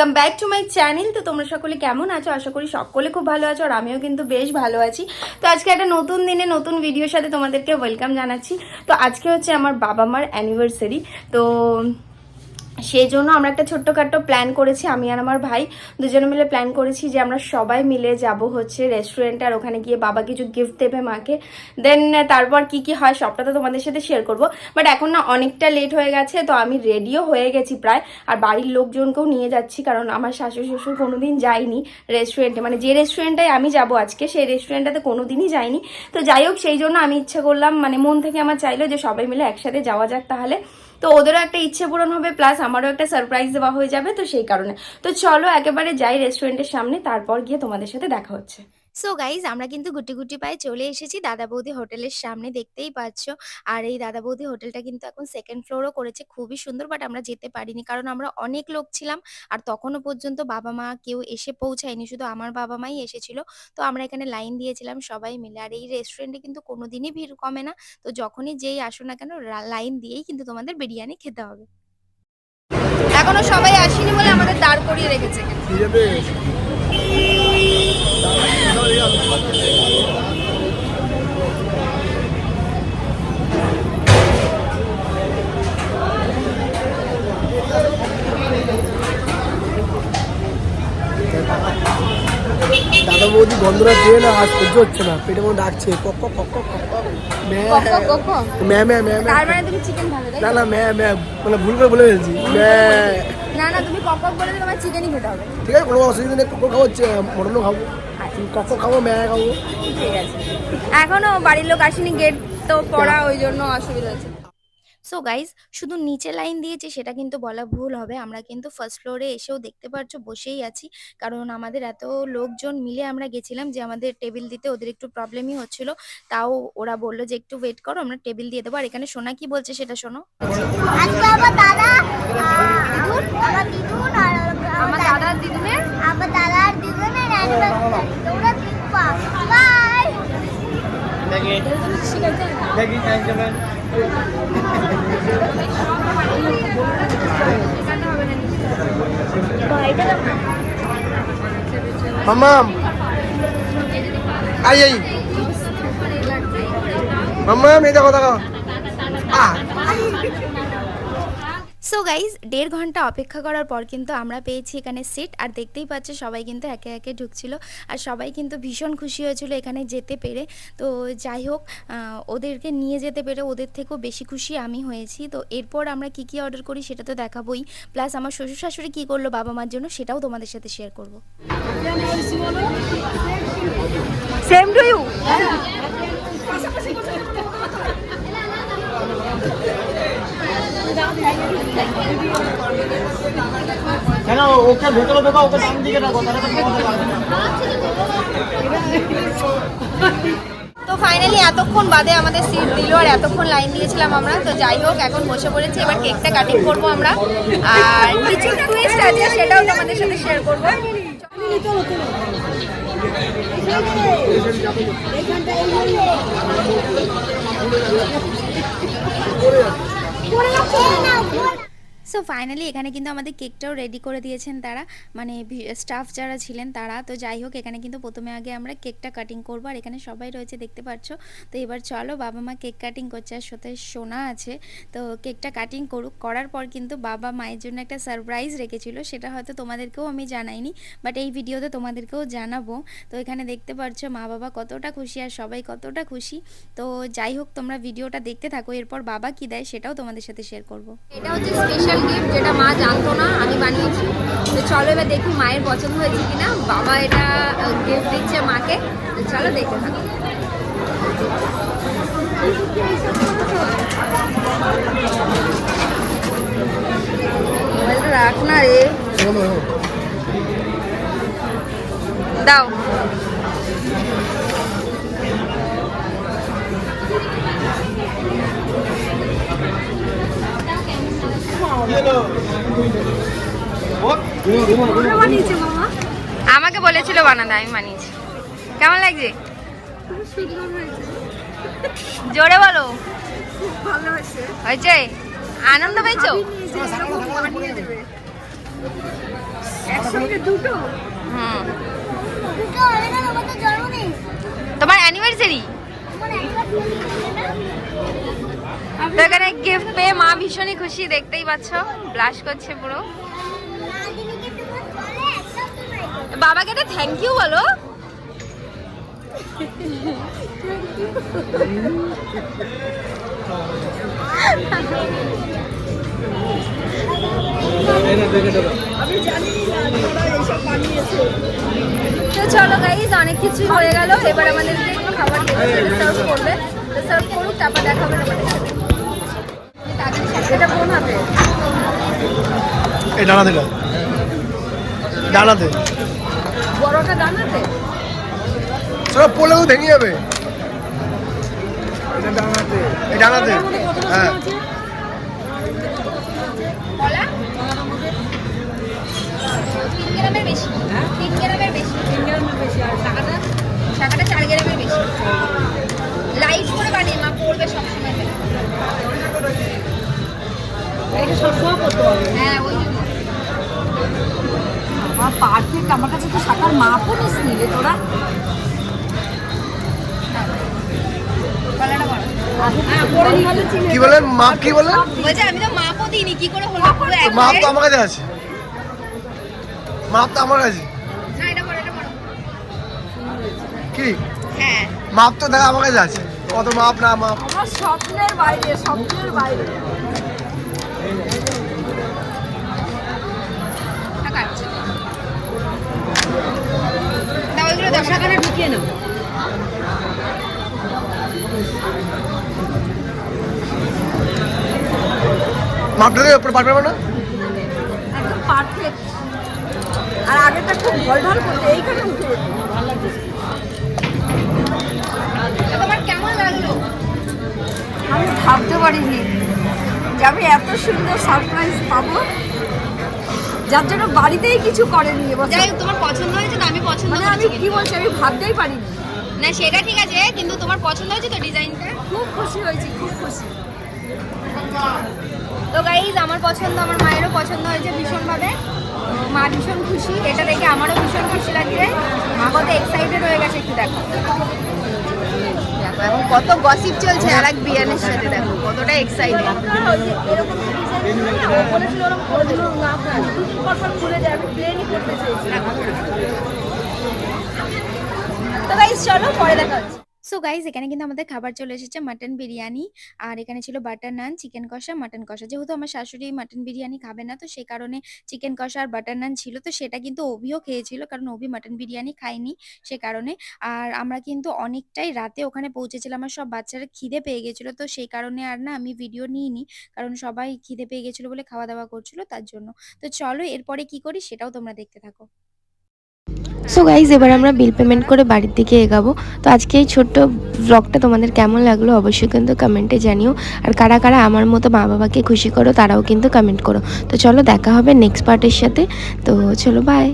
Welcome back to my channel তো তোমরা সকলে কেমন আছো? আশা করি সকলে খুব ভালো আছো আর আমিও কিন্তু বেশ ভালো আছি। তো আজকে একটা নতুন দিনে নতুন ভিডিওর সাথে তোমাদেরকে ওয়েলকাম জানাচ্ছি। তো আজকে হচ্ছে আমার বাবা মার অ্যানিভার্সারি তো সেই জন্য আমরা একটা ছোট্টখাট্ট প্ল্যান করেছি, আমি আর আমার ভাই দুজনে মিলে প্ল্যান করেছি যে আমরা সবাই মিলে যাব হচ্ছে রেস্টুরেন্টে আর ওখানে গিয়ে বাবা কিছু গিফট দেবে মাকে। দেন তারপর কি কি হয় সবটা তো তোমাদের সাথে শেয়ার করব। বাট এখন না অনেকটা লেট হয়ে গেছে, তো আমি রেডিও হয়ে গেছি প্রায়। আর বাড়ির লোকজনকেও নিয়ে যাচ্ছি, কারণ আমার শাশুড়ি শ্বশুর কোনোদিন যায়নি রেস্টুরেন্টে মানে যে রেস্টুরেন্টটায় আমি যাব আজকে, সেই রেস্টুরেন্টটাতে কোনোদিনই যাইনি তো যাই হোক, সেই জন্য আমি ইচ্ছে করলাম মানে মন থেকে আমার চাইলো যে সবাই মিলে একসাথে যাওয়া যাক তাহলে। তো ওদেরও একটা ইচ্ছে পূরণ হবে প্লাস আমারও একটা সারপ্রাইজ দেওয়া হয়ে যাবে, তো সেই কারণে। তো চলো একেবারে যাই রেস্টুরেন্টের সামনে, তারপর গিয়ে তোমাদের সাথে দেখা হচ্ছে। সো গাইজ আমরা কিন্তু গুটি গুটি পায়ে চলে এসেছি। দাদা বৌদি হোটেলের সামনে দেখতেই পাচ্ছ। আর এই দাদা বৌদি হোটেলটা কিন্তু এখন সেকেন্ড ফ্লোরও করেছে। খুবই সুন্দর বাট আমরা যেতে পারিনি। কারণ আমরা অনেক লোক ছিলাম, আর তখনও পর্যন্ত বাবা মা কেউ এসে পৌঁছায়নি। শুধু আমার বাবা মাই এসেছিল। তো আমরা এখানে লাইন দিয়েছিলাম সবাই মিলে। আর এই রেস্টুরেন্টে কিন্তু কোনোদিনই ভিড় কমে না। তো যখনই যেই আসো না কেন লাইন দিয়েই কিন্তু তোমাদের বিরিয়ানি খেতে হবে। এখনও সবাই আসেনি বলে আমাদের দাঁড় করিয়ে রেখেছে। Hallelujah. দাদা বৌদি গন্ধটা দিয়ে না আজ সহ্য হচ্ছে না। পেটে মনে ডাকছে কক কক কক কক কক কক। ম্যা। ম্যা ম্যা ম্যা ম্যা। তার মানে তুমি চিকেন ভালো তাই না না ম্যা ম্যা মানে ভুল করে বলে ফেলছি। না না তুমি কক কক বলে তোমার চিকেনই খেতে হবে। ঠিক আছে কোনো অসুবিধা নেই কক খাব মটনও খাব। কক কক খাব ম্যা খাব। ঠিক আছে। এখনও বাড়ির লোক আসেনি গেট তো পড়া ওই জন্য অসুবিধা হচ্ছে। সো গাইজ শুধু নিচে লাইন দিয়েছি সেটা কিন্তু বলা ভুল হবে। আমরা কিন্তু ফার্স্ট ফ্লোরে এসেও দেখতে পাচ্ছ বসেই আছি। কারণ আমাদের এত লোকজন মিলে আমরা গেছিলাম যে আমাদের টেবিল দিতে ওদের একটু প্রবলেমই হচ্ছিল। তাও ওরা বলল যে একটু ওয়েট করো আমরা টেবিল দিয়ে দেবো। আর এখানে সোনা কি বলছে সেটা শোনো। আজকে আমার দাদা দিদুন আমার দিদুন আর আমার দাদার দিদুনের? আমার দাদা আর দিদুনের অ্যানিভার্সারি তোমরা দেখবা বাই মাম্মাম আই আই মাম্মাম এই দেখো দেখো আহ সো গাইজ দেড় ঘণ্টা অপেক্ষা করার পর কিন্তু আমরা পেয়েছি এখানে সিট আর দেখতেই পাচ্ছে সবাই কিন্তু একে একে ঢুকছিল আর সবাই কিন্তু ভীষণ খুশি হয়েছিল এখানে যেতে পেরে। তো যাই হোক ওদেরকে নিয়ে যেতে পেরে ওদের থেকেও বেশি খুশি আমি হয়েছি। তো এরপর আমরা কি কি অর্ডার করি সেটা তো দেখাবোই। প্লাস আমার শ্বশুর শাশুড়ি কী করল বাবা মার জন্য সেটাও তোমাদের সাথে শেয়ার করব। সেম টু ইউ কেন ওকে ভেতরে ঢোকা ওকে ডান দিকে রাখো তাহলে তো ফাইনালি এতক্ষণ বাদে আমাদের সিট দিল আর এতক্ষণ লাইন দিয়েছিলাম আমরা তো যাই হোক এখন বসে পড়েছি এবার কেকটা কাটিং করব আমরা। আর কিছু টুইস্ট আছে সেটাও তোমাদের সাথে শেয়ার করব। সো ফাইনালি এখানে কিন্তু আমাদের কেকটাও রেডি করে দিয়েছেন তারা। মানে স্টাফ যারা ছিলেন তারা। তো যাই হোক, এখানে কিন্তু প্রথমে আগে আমরা কেকটা কাটিং করব। আর এখানে সবাই রয়েছে, দেখতে পাচ্ছ। তো এবার চলো, বাবা মা কেক কাটিং করছে। আর সাথে সোনা আছে। তো কেকটা কাটিং করুক, করার পর কিন্তু বাবা মায়ের জন্য একটা সারপ্রাইজ রেখেছিল। সেটা হয়তো তোমাদেরকেও আমি জানাইনি বাট এই ভিডিওতে তোমাদেরকেও জানাব। তো এখানে দেখতে পাচ্ছ, মা বাবা কতটা খুশি আর সবাই কতটা খুশি। তো যাই হোক, তোমরা ভিডিওটা দেখতে থাকো। এরপর বাবা কি দেয় সেটাও তোমাদের সাথে শেয়ার করব। এটা হচ্ছে স্পেশাল গিফট যেটা মা জানতো না আমি বানিয়েছি। তো চলো এবার দেখি মায়ের পছন্দ হয়েছে কিনা। বাবা এটা গিফট দিচ্ছে মাকে। তো চলো দেখতে থাকো। রাখ না রে। দাও। আমাকে বলেছিল বানাতে আমি বানিয়েছি। কেমন লাগছে? জোরে বলো। হয়েছে? আনন্দ পেয়েছ? তোমার অ্যানিভার্সারি তো এখানে গিফট পেয়ে মা ভীষণই খুশি, দেখতেই পাচ্ছ। ব্লাশ করছে পুরো। তো বাবাকে একটা থ্যাংক ইউ বলো। তো চলো গাইজ অনেক কিছু হয়ে গেল। এবার আমাদেরকে একটু খাবার সার্ভ করবে। তো সার্ভ করুক, তারপর দেখা হবে আমাদের সাথে। এটা কোন হাতে? এই ডানাতে ডানাতে। বড়টা ডানাতে? সব পড়লেও ভেঙে যাবে। এটা ডানাতে। এই ডানাতে। হ্যাঁ। তিন গ্রামের বেশি। বেশি। তিন গ্রামের বেশি আর শাখাটা? শাখাটা চার গ্রামের বেশি। লাইট করে বানিয়ে মা পড়বে সবসময়। এটা সবসময় করতে হবে। হ্যাঁ ওই আমার পারফেক্ট। আমার কাছে তো মাপও নিস নিলে তোরা। হ্যাঁ নিলে কি বলেন? মাপ কি বলেন? বলছে আমি তো মাপও দিইনি কি করে হলো? মাপ তো আমার কাছে আছে। মাপ তো আমার কাছে কি? হ্যাঁ। মাপ তো দেখা আমার কাছে আছে। কত মাপ না মাপ? আমার স্বপ্নের বাইরে স্বপ্নের বাইরে। মাপটা দিয়ে উপরে পারবে না? একদম পারফেক্ট আর আগেরটা খুব ঢল ঢল করতে এইখানে উঠে ভালো লাগছে তো তোমার কেমন লাগল? আমি ভাবতে পারিনি যে আমি এত সুন্দর সারপ্রাইজ পাবো। যার জন্য বাড়িতেই কিছু করেনি যাই হোক, তোমার পছন্দ হয়েছে তো আমি পছন্দ মানে আমি কি বলছি আমি ভাবতেই পারিনি। না সেটা ঠিক আছে কিন্তু তোমার পছন্দ হয়েছে তো ডিজাইনটা খুব খুশি হয়েছি খুব খুশি। তো গাইজ আমার পছন্দ আমার মায়েরও পছন্দ হয়েছে ভীষণভাবে। মা ভীষণ খুশি এটা দেখে আমারও ভীষণ খুশি লাগছে। মা কত এক্সাইটেড হয়ে গেছে একটু দেখো। দেখো এখন কত গসিপ চলছে আর এক বিয়ানের সাথে দেখো কতটা এক্সাইটেড তো গাইজ চলো পরে দেখা হচ্ছে। সো গাইজ এখানে কিন্তু আমাদের খাবার চলে এসেছে মাটন বিরিয়ানি। আর এখানে ছিল বাটার নান চিকেন কষা মাটন কষা। যেহেতু আমার শাশুড়ি মাটন বিরিয়ানি খাবে না, তো সেই কারণে চিকেন কষা আর বাটার নান ছিল। তো সেটা কিন্তু অভিও খেয়েছিল, কারণ অভি মাটন বিরিয়ানি খায়নি সে কারণে। আর আমরা কিন্তু অনেকটাই রাতে ওখানে পৌঁছেছিলাম আর সব বাচ্চারা খিদে পেয়ে গেছিল। তো সেই কারণে আর না আমি ভিডিও নিইনি, কারণ সবাই খিদে পেয়ে গেছিল বলে খাওয়া দাওয়া করছিল তার জন্য। তো চলো এরপরে কি করি সেটাও তোমরা দেখতে থাকো। সো গাইজ এবার আমরা বিল পেমেন্ট করে বাড়ির দিকে এগাবো। তো আজকে এই ছোট্ট ব্লগটা তোমাদের কেমন লাগল অবশ্যই কিন্তু কমেন্টে জানিও। আর কারা কারা আমার মতো মা বাবাকে খুশি করো, তারাও কিন্তু কমেন্ট করো। তো চলো দেখা হবে নেক্সট পার্টের সাথে। তো চলো বাই